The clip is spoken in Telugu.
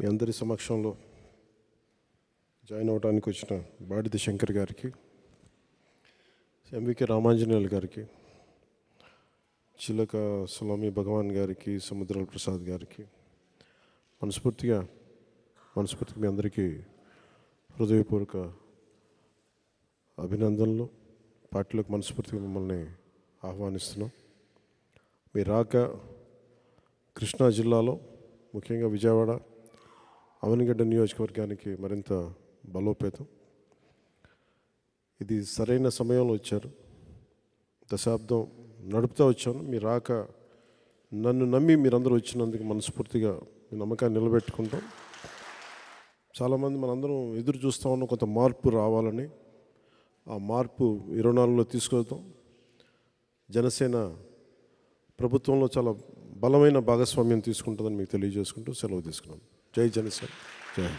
మీ అందరి సమక్షంలో జాయిన్ అవ్వడానికి వచ్చిన బాడిది శంకర్ గారికి ఎంవికే రామాంజనేయులు గారికి చిలక సులామి భగవాన్ గారికి సముద్రాల ప్రసాద్ గారికి మనస్ఫూర్తిగా మనస్ఫూర్తిగా మీ అందరికీ హృదయపూర్వక అభినందనలు పార్టీలోకి మనస్ఫూర్తిగా మిమ్మల్ని ఆహ్వానిస్తున్నాం. మీ రాక కృష్ణా జిల్లాలో ముఖ్యంగా విజయవాడ అవనిగడ్డ నియోజకవర్గానికి మరింత బలోపేతం. ఇది సరైన సమయంలో వచ్చారు. దశాబ్దం నడుపుతూ వచ్చాను. మీ రాక నన్ను నమ్మి మీరందరూ వచ్చినందుకు మనస్ఫూర్తిగా మీ నమ్మకాన్ని నిలబెట్టుకుంటాం. చాలామంది మనందరం ఎదురు చూస్తూ ఉన్న కొంత మార్పు రావాలని ఆ మార్పు ఇరవై నాలుగులో తీసుకొద్దాం జనసేన ప్రభుత్వంలో చాలా బలమైన భాగస్వామ్యం తీసుకుంటుందని మీకు తెలియజేసుకుంటూ సెలవు తీసుకున్నాం. જય જનસેન જય.